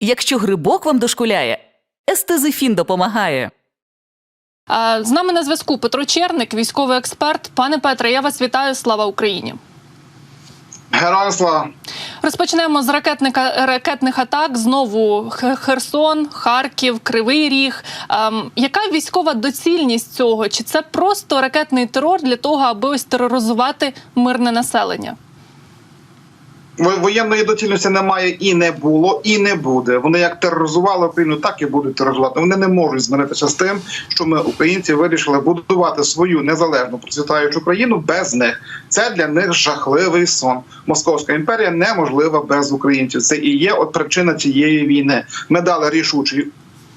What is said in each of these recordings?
Якщо грибок вам дошкуляє, естезифін допомагає. З нами на зв'язку Петро Черник, військовий експерт. Пане Петре, я вас вітаю. Слава Україні. Героям слава! Розпочнемо з ракетника ракетних атак. Знову Херсон, Харків, Кривий Ріг. Ем, яка військова доцільність цього? Чи це просто ракетний терор для того, аби ось тероризувати мирне населення? Во- Воєнної доцільності немає і не було, і не буде. Вони як тероризували Україну, так і будуть тероризувати. Вони не можуть змиритися з тим, що ми, українці, вирішили будувати свою незалежну процвітаючу країну без них. Це для них жахливий сон. Московська імперія неможлива без українців. Це і є от причина цієї війни. Ми дали рішучий.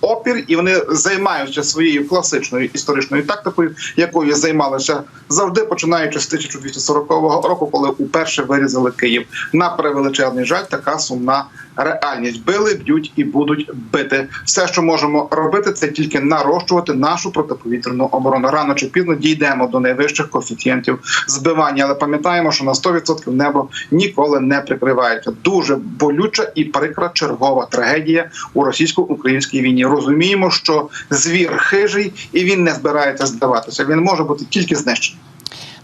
Опір, і вони займаються своєю класичною історичною тактикою, якою займалися завжди починаючи з 1240 року, коли уперше вирізали Київ. На превеличезний жаль, така сумна реальність. Били, б'ють і будуть бити. Все, що можемо робити, це тільки нарощувати нашу протиповітряну оборону. Рано чи пізно дійдемо до найвищих коефіцієнтів збивання, але пам'ятаємо, що на 100% небо ніколи не прикривається. Дуже болюча і прикра чергова трагедія у російсько-українській війні. Розуміємо, що звір хижий і він не збирається здаватися. Він може бути тільки знищений.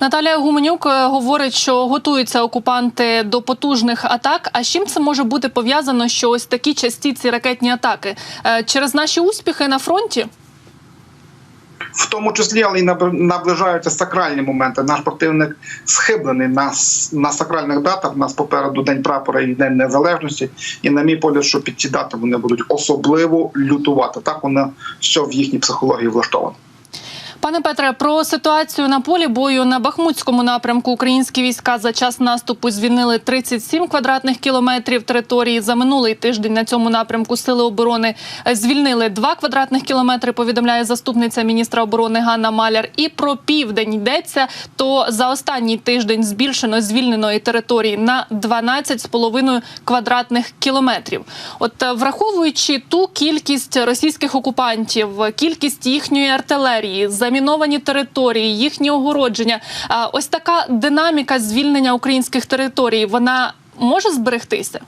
Наталія Гуменюк е, говорить, що готуються окупанти до потужних атак. А з чим це може бути пов'язано, що ось такі часті ці ракетні атаки Е, через наші успіхи на фронті? В тому числі, але й наб- наближаються сакральні моменти. Наш противник схиблений на, на сакральних датах. У нас попереду День прапора і День Незалежності. І на мій погляд, що під ці дати вони будуть особливо лютувати. Так воно що в їхній психології влаштовано. Пане Петре, про ситуацію на полі бою на Бахмутському напрямку українські війська за час наступу звільнили 37 квадратних кілометрів території. За минулий тиждень на цьому напрямку сили оборони звільнили 2 квадратних кілометри. Повідомляє заступниця міністра оборони Ганна Маляр. І про південь йдеться. То за останній тиждень збільшено звільненої території на 12,5 квадратних кілометрів. От е, враховуючи ту кількість російських окупантів, кількість їхньої артилерії, заміновані території, їхні огородження, ось така динаміка звільнення українських територій, вона може зберегтися?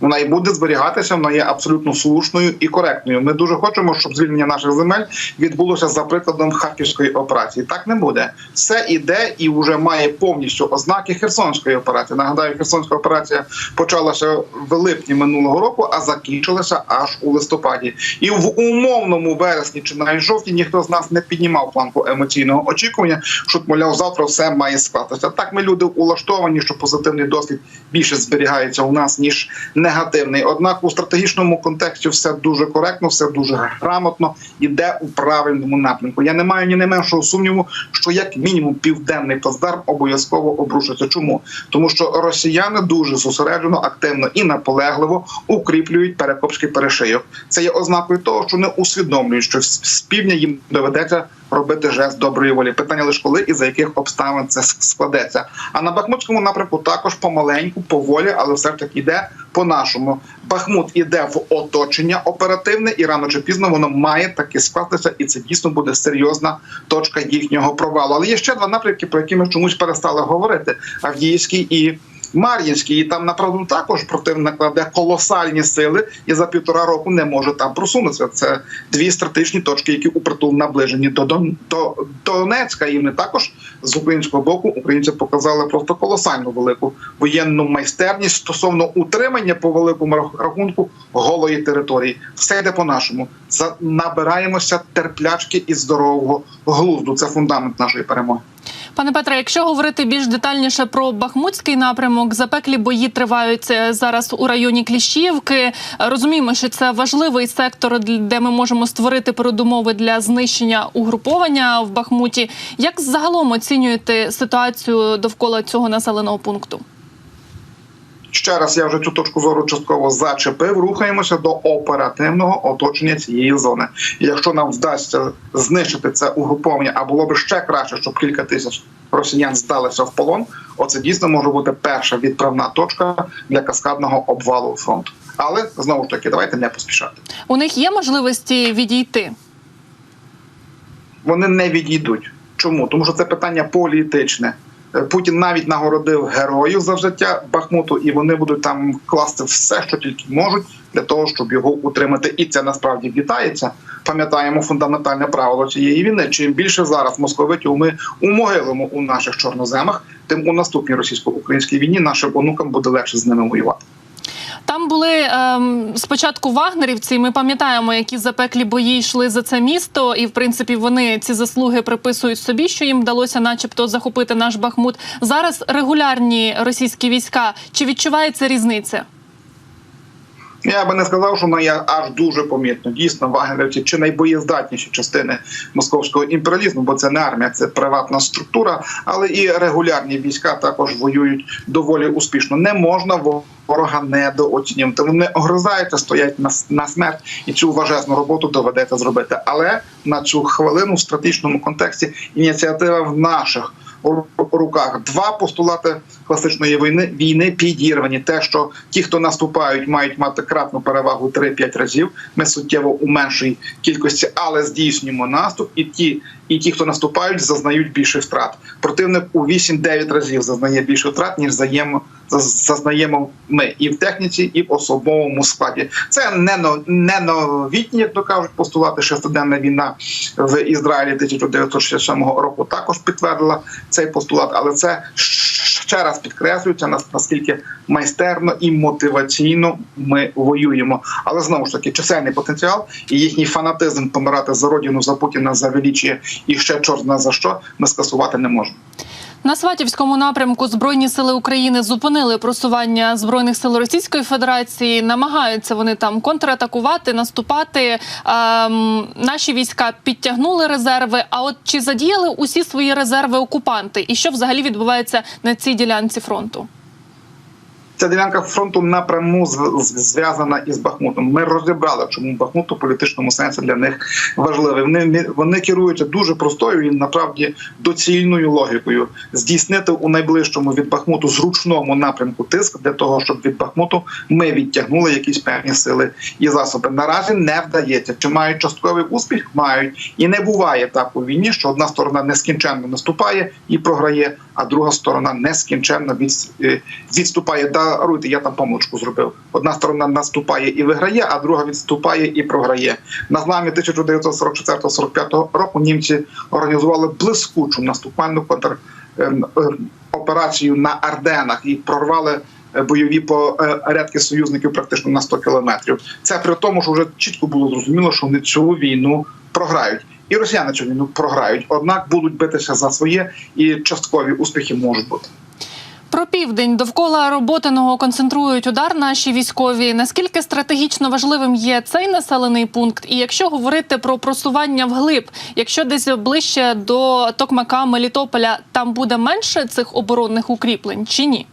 Вона і буде зберігатися, вона є абсолютно слушною і коректною. Ми дуже хочемо, щоб звільнення наших земель відбулося за прикладом харківської операції. Так не буде. Все іде і вже має повністю ознаки Херсонської операції. Нагадаю, Херсонська операція почалася в липні минулого року, а закінчилася аж у листопаді. І в умовному вересні чи навіть жовтні ніхто з нас не піднімав планку емоційного очікування, що мовляв, завтра все має скластися. Так ми люди улаштовані, що позитивний досвід більше зберігається у нас ніж негативний. Однак у стратегічному контексті все дуже коректно, все дуже грамотно іде у правильному напрямку. Я не маю ні найменшого сумніву, що як мінімум південний плацдарм обов'язково обрушиться. Чому тому, що росіяни дуже зосереджено, активно і наполегливо укріплюють перекопський перешийок. Це є ознакою того, що не усвідомлюють, що з з півдня їм доведеться робити жест доброї волі. Питання лише коли і за яких обставин це складеться. А на Бахмутському напрямку також помаленьку, поволі, але все ж таки йде по-нашому. Бахмут іде в оточення оперативне, і рано чи пізно воно має таки скластися, і це дійсно буде серйозна точка їхнього провалу. Але є ще два напрямки, про які ми чомусь перестали говорити: Авдіївський і. Мар'їнський, і там направду також противник накладе колосальні сили, і за півтора року не може там просунутися. Це дві стратегічні точки, які упритул наближені до Дон до Донецька. І вони також з українського боку українці показали просто колосальну велику воєнну майстерність стосовно утримання по великому рахунку голої території. Все йде по нашому. За набираємося терплячки і здорового глузду. Це фундамент нашої перемоги. Пане Петре, якщо говорити більш детальніше про Бахмутський напрямок, запеклі бої тривають е, зараз у районі Кліщівки. Розуміємо, що це важливий сектор, де ми можемо створити передумови для знищення угруповання в Бахмуті. Як загалом оцінюєте ситуацію довкола цього населеного пункту? Ще раз я вже цю точку зору частково зачепив. Рухаємося до оперативного оточення цієї зони. І якщо нам вдасться знищити це угруповання, а було б ще краще, щоб кілька тисяч росіян здалися в полон. Оце дійсно може бути перша відправна точка для каскадного обвалу фронту. Але знову ж таки, давайте не поспішати. У них є можливості відійти? Вони не відійдуть. Чому? Тому що це питання політичне. Е, Путін навіть нагородив героїв за взяття Бахмуту, і вони будуть там класти все, що тільки можуть, для того, щоб його утримати. І це насправді вітається. Пам'ятаємо фундаментальне правило цієї війни. Чим більше зараз московитів ми умогилимо у наших чорноземах, тим у наступній російсько-українській війні нашим онукам буде легше з ними воювати. Там були ем, спочатку вагнерівці. Ми пам'ятаємо, які запеклі бої йшли за це місто, і в принципі вони ці заслуги приписують собі, що їм вдалося, начебто, захопити наш Бахмут. Зараз регулярні російські війська. Чи відчувається різниця? Я би не сказав, що вона є аж дуже помітно. Дійсно, вагнерівці чи найбоєздатніші частини московського імперіалізму, бо це не армія, це приватна структура, але і регулярні війська також воюють доволі успішно. Не можна ворога недооцінювати. Вони огризаються, стоять на, на смерть, і цю важезну роботу доведеться зробити. Але на цю хвилину в стратегічному контексті ініціатива в наших руках. Два постулати класичної війни війни підірвані. Те, що ті, хто наступають, мають мати кратну перевагу 3-5 разів. Ми суттєво у меншій кількості, але здійснюємо наступ, і ті, і ті, хто наступають, зазнають більше втрат. Противник у 8-9 разів зазнає більше втрат, ніж заємо зазнаємо ми і в техніці, і в особовому складі. Це не не новітні, як то кажуть, постулати. Шестиденна війна в Ізраїлі 1967 року також підтвердила цей постулат, але це ще раз підкреслюється нас- наскільки майстерно і мотиваційно ми воюємо. Але знову ж таки, чисельний потенціал і їхній фанатизм помирати за родину, за Путіна, за величіє і ще чорт зна за що ми скасувати не можемо. На Сватівському напрямку Збройні сили України зупинили просування збройних сил Російської Федерації. Намагаються вони там контратакувати, наступати. Ем, наші війська підтягнули резерви. А от чи задіяли усі свої резерви окупанти? І що взагалі відбувається на цій ділянці фронту? Ця ділянка фронту напряму зв'язана із Бахмутом. Ми розібрали, чому Бахмут у політичному сенсі для них важливий. Вони вони керуються дуже простою і насправді доцільною логікою здійснити у найближчому від Бахмуту зручному напрямку тиск для того, щоб від Бахмуту ми відтягнули якісь певні сили і засоби. Наразі не вдається. Чи мають частковий успіх? Мають і не буває так у війні, що одна сторона нескінченно наступає і програє, а друга сторона нескінченно е, відступає. Даруйте, я там помилочку зробив. Одна сторона наступає і виграє, а друга відступає і програє. На зламі 1944-45 року німці організували блискучу наступальну контр ем, ем, на Арденах і прорвали. е, Бойові порядки союзників практично на 100 кілометрів. Це при тому, що вже чітко було зрозуміло, що вони цю війну програють, і росіяни цю війну програють. Однак будуть битися за своє, і часткові успіхи можуть бути. Про південь довкола роботиного концентрують удар наші військові. Наскільки стратегічно важливим є цей населений пункт? І якщо говорити про просування вглиб, якщо десь ближче до Токмака, Мелітополя, там буде менше цих оборонних укріплень чи ні?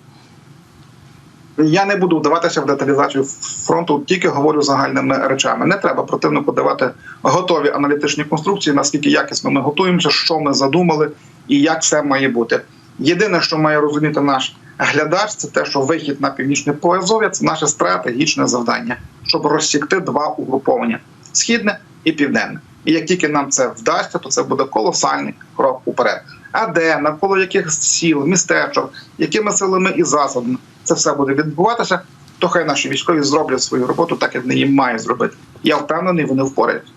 Я не буду вдаватися в деталізацію фронту, тільки говорю загальними речами. Не треба противнику давати готові аналітичні конструкції, наскільки якісно ми готуємося, що ми задумали і як все має бути. Єдине, що має розуміти наш глядач, це те, що вихід на північне поязов'я це наше стратегічне завдання, щоб розсікти два угруповання східне і південне. І як тільки нам це вдасться, то це буде колосальний крок уперед. А де навколо яких сіл, містечок, якими силами і засобами це все буде відбуватися, то хай наші військові зроблять свою роботу так, як вони їм мають зробити. Я впевнений, вони впораються.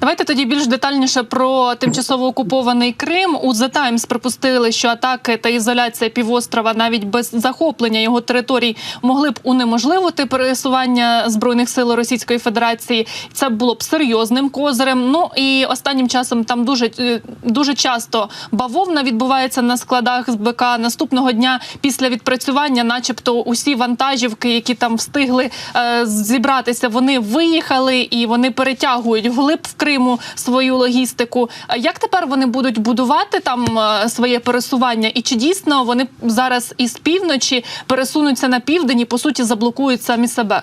Давайте тоді більш детальніше про тимчасово окупований Крим. У The Times припустили, що атаки та ізоляція півострова навіть без захоплення його територій могли б унеможливити пересування збройних сил Російської Федерації. Це було б серйозним козирем. Ну і останнім часом там дуже е, дуже часто бавовна відбувається на складах з БК. Наступного дня після відпрацювання, начебто, усі вантажівки, які там встигли е, зібратися, вони виїхали і вони перетягують вглиб в Криму свою логістику. Як тепер вони будуть будувати там е, своє пересування? І чи дійсно вони зараз із півночі пересунуться на південь і по суті заблокують самі себе?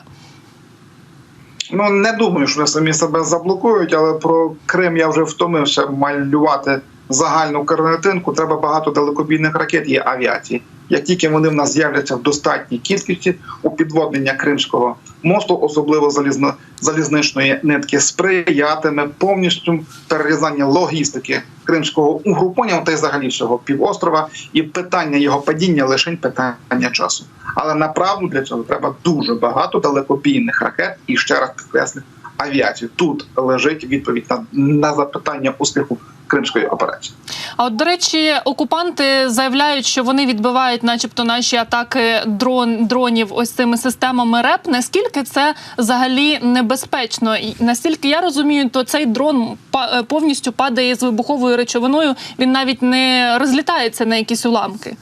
Ну не думаю, що вони самі себе заблокують, але про Крим я вже втомився малювати загальну картинку. Треба багато далекобійних ракет і авіації. Як тільки вони в нас з'являться в достатній кількості у підводнення Кримського мосту, особливо залізно залізничної нитки, сприятиме повністю перерізання логістики кримського угруповання та й взагалі всього півострова, і питання його падіння лише питання часу. Але направду для цього треба дуже багато далекобійних ракет і ще раз підкреслю авіації. Тут лежить відповідь на, на запитання успіху кримської операції. А от до речі, окупанти заявляють, що вони відбивають, начебто, наші атаки дрон дронів ось цими системами РЕП. Наскільки це взагалі небезпечно? І наскільки я розумію, то цей дрон е, повністю падає з вибуховою речовиною. Він навіть не розлітається на якісь уламки.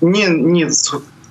Ні, ні,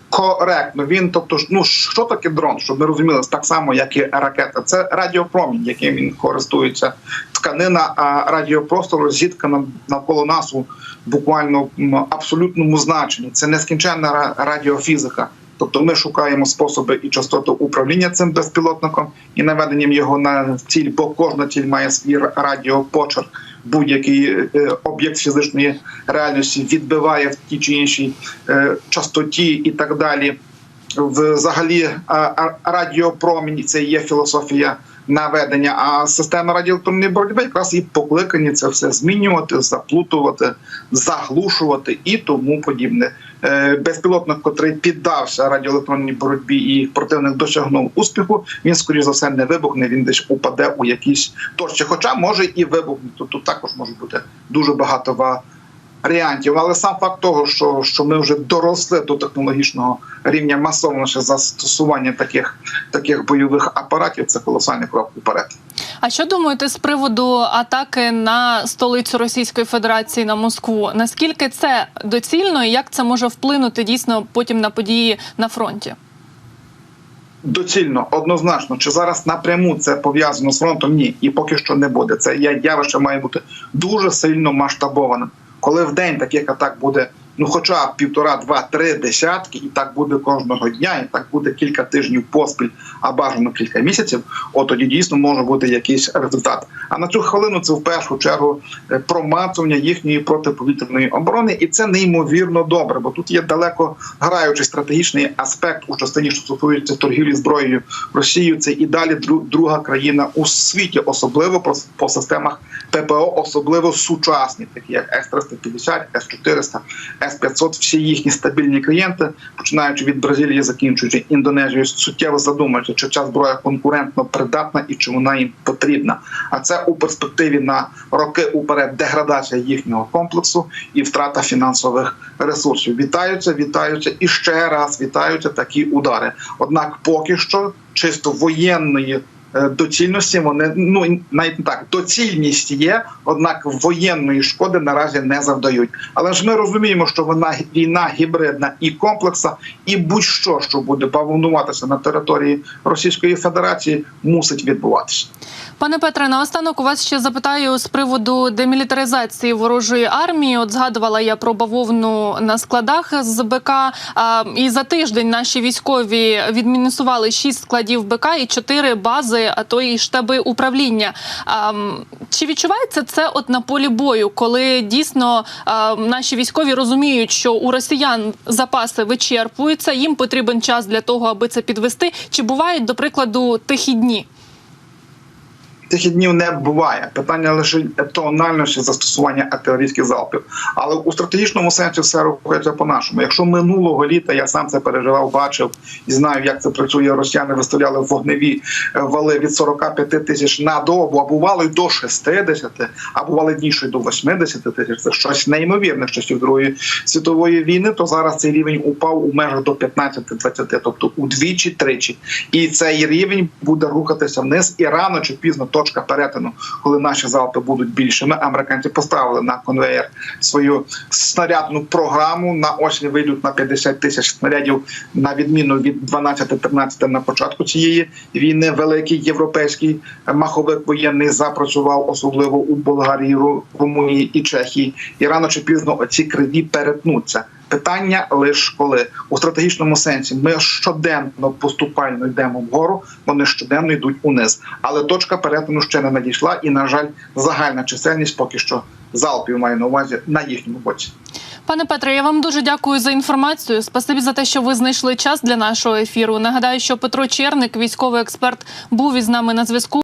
коректно. Він, тобто, ну що таке дрон? Щоб ми розуміли, так само, як і ракета. Це радіопромінь, яким він користується. Тканина а радіопростору зіткана навколо нас у буквально абсолютному значенні. Це нескінченна ра- радіофізика. Тобто ми шукаємо способи і частоту управління цим безпілотником і наведенням його на ціль, бо кожна ціль має свій ра- радіопочерк. Будь-який е, об'єкт фізичної реальності відбиває в тій чи іншій е, частоті і так далі. Взагалі, радіопромінь це є філософія наведення. А система радіоелектронної боротьби якраз і покликані це все змінювати, заплутувати, заглушувати і тому подібне. Е, Безпілотник, котрий піддався радіоелектронній боротьбі і противник досягнув успіху, він скоріш за все не вибухне. Він десь упаде у якісь точці. Хоча може і вибухнути. Тут також може бути дуже багато ва- варіантів. Але сам факт того, що, що ми вже доросли до технологічного рівня масовності застосування таких, таких бойових апаратів, це колосальний крок уперед. А що думаєте з приводу атаки на столицю Російської Федерації на Москву? Наскільки це доцільно і як це може вплинути дійсно потім на події на фронті? Доцільно, однозначно, чи зараз напряму це пов'язано з фронтом? Ні, і поки що не буде. Це явище має бути дуже сильно масштабованим. Коли в день таких атак буде ну, хоча б півтора, два, три десятки, і так буде кожного дня, і так буде кілька тижнів поспіль, а бажано кілька місяців. От тоді дійсно може бути якийсь результат. А на цю хвилину це в першу чергу е, промацування їхньої протиповітряної оборони, і це неймовірно добре, бо тут є далеко граючий стратегічний аспект у частині, що стосується торгівлі зброєю Росією. Це і далі друга країна у світі, особливо по системах ППО, особливо сучасні, такі як С-350, С-400, С-500, всі їхні стабільні клієнти, починаючи від Бразилії, закінчуючи Індонезією, суттєво задумаються, чи ця зброя конкурентно придатна і чи вона їм потрібна. А це у перспективі на роки уперед деградація їхнього комплексу і втрата фінансових ресурсів. Вітаються, вітаються і ще раз вітаються такі удари. Однак, поки що чисто воєнної. Е, Доцільності вони ну навіть так доцільність є, однак воєнної шкоди наразі не завдають. Але ж ми розуміємо, що вона війна гібридна і комплексна, і будь-що, що буде бавовнуватися на території Російської Федерації, мусить відбуватися. Пане Петре, наостанок у вас ще запитаю з приводу демілітаризації ворожої армії. От згадувала я про бавовну на складах з БК. І за тиждень наші військові відмінусували шість складів БК і чотири бази, а то і штаби управління. Чи відчувається це от на полі бою, коли дійсно наші військові розуміють, що у росіян запаси вичерпуються, їм потрібен час для того, аби це підвести? Чи бувають, до прикладу, тихі дні? Тих днів не буває. Питання лише тональності застосування артилерійських залпів. Але у стратегічному сенсі все рухається по-нашому. Якщо минулого літа я сам це переживав, бачив і знаю, як це працює. Росіяни виставляли вогневі е, вали від 45 тисяч на добу, а бувало й до 60, а бували дні, що й до 80 тисяч. Це щось неймовірне з часів Другої світової війни. То зараз цей рівень упав у межах до 15-20, тобто удвічі-тричі. І цей рівень буде рухатися вниз, і рано чи пізно точка перетину, коли наші залпи будуть більшими. Американці поставили на конвеєр свою снарядну програму. На осінь вийдуть на 50 тисяч снарядів, на відміну від 12-13 на початку цієї війни. Великий європейський маховик воєнний запрацював, особливо у Болгарії, Румунії і Чехії. І рано чи пізно оці криві перетнуться. Питання лише коли у стратегічному сенсі ми щоденно поступально йдемо вгору, вони щоденно йдуть униз. Але точка перетину ще не надійшла, і на жаль, загальна чисельність поки що залпів має на увазі на їхньому боці. Пане Петре, я вам дуже дякую за інформацію. Спасибі за те, що ви знайшли час для нашого ефіру. Нагадаю, що Петро Черник, військовий експерт, був із нами на зв'язку.